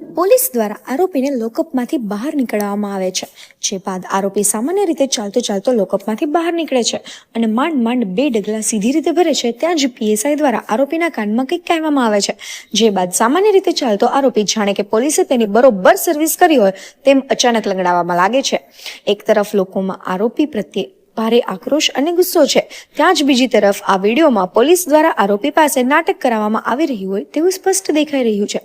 Police દ્વારા આરોપીને લોકઅપમાંથી બહાર નીકળવામાં આવે છે. જે બાદ આરોપી સામાન્ય રીતે ચાલતો ચાલતો લોકઅપમાંથી બહાર નીકળે છે અને માંડ માંડ બે ડગલા સીધી રીતે ભરે છે, ત્યાં જ પીએસઆઈ દ્વારા આરોપીના કાનમાં કંઈક કહેવામાં આવે છે. જે બાદ સામાન્ય રીતે ચાલતો આરોપી જાણે કે પોલીસે તેની બરોબર સર્વિસ કરી હોય તેમ અચાનક લંગડાવવામાં લાગે છે. એક તરફ લોકોમાં આરોપી પ્રત્યે ભારે આક્રોશ અને ગુસ્સો છે. ત્યાં જ બીજી તરફ આ વિડીયોમાં પોલીસ દ્વારા આરોપી પાસે નાટક કરાવવામાં આવી રહ્યું હોય તેવું સ્પષ્ટ દેખાઈ રહ્યું છે.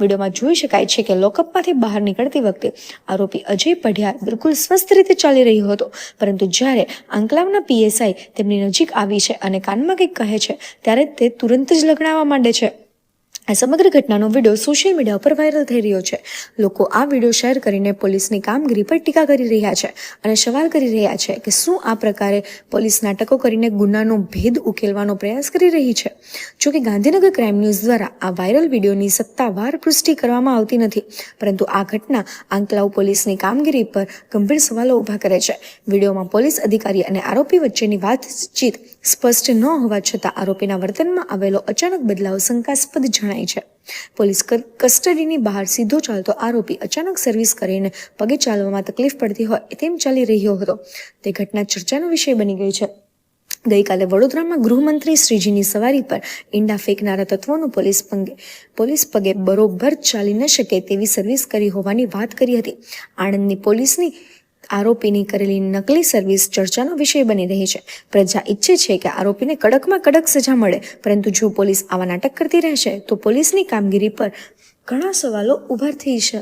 વિડીયોમાં જોઈ શકાય છે કે લોકઅપમાંથી બહાર નીકળતી વખતે આરોપી અજય પઢિયાર બિલકુલ સ્વસ્થ રીતે ચાલી રહ્યો હતો. પરંતુ જ્યારે આંકલાવના પીએસઆઈ તેમની નજીક આવી છે અને કાનમાં કંઈક કહે છે, ત્યારે તે તુરંત જ લગણાવવા માંડે છે. આ સમગ્ર ઘટનાનો વીડિયો સોશિયલ મીડિયા પર વાયરલ થઈ રહ્યો છે. લોકો આ વીડિયો શેર કરીને પોલીસની કામગીરી પર ટીકા કરી રહ્યા છે અને સવાલ કરી રહ્યા છે કે શું આ પ્રકારે પોલીસ નાટકો કરીને ગુનાનો ભેદ ઉકેલવાનો પ્રયાસ કરી રહી છે? જોકે ગાંધીનગર ક્રાઇમ ન્યૂઝ દ્વારા આ વાયરલ વિડીયોની સત્તાવાર પુષ્ટિ કરવામાં આવતી નથી, પરંતુ આ ઘટના આંકલાવ પોલીસની કામગીરી પર ગંભીર સવાલો ઊભા કરે છે. વિડીયોમાં પોલીસ અધિકારી અને આરોપી વચ્ચેની વાતચીત સ્પષ્ટ ન હોવા છતાં આરોપીના વર્તનમાં આવેલો અચાનક બદલાવ શંકાસ્પદ જણાય છે. પોલીસ કસ્ટડીની બહાર સીધો ચાલતો આરોપી અચાનક સર્વિસ કરીને પગે ચાલવામાં તકલીફ પડતી હોય તેમ ચાલી રહ્યો હતો. તે ઘટના ચર્ચાનો વિષય બની ગઈ છે. ગઈકાલે વડોદરામાં ગૃહમંત્રી શ્રીજીની સવારી પર ઈંડા ફેંકનારા તત્વોનું પોલીસ પંગે, પોલીસ પગે બરોબર ચાલી ન શકે તેવી સર્વિસ કરી હોવાની વાત કરી હતી. આણંદની પોલીસની આરોપીની કરેલી નકલી સર્વિસ ચર્ચાનો વિષય બની રહી છે. પ્રજા ઈચ્છે છે કે આરોપીને કડકમાં કડક સજા મળે, પરંતુ જો પોલીસ આવા નાટક કરતી રહેશે, તો પોલીસની કામગીરી પર ઘણા સવાલો ઊભા થઈ છે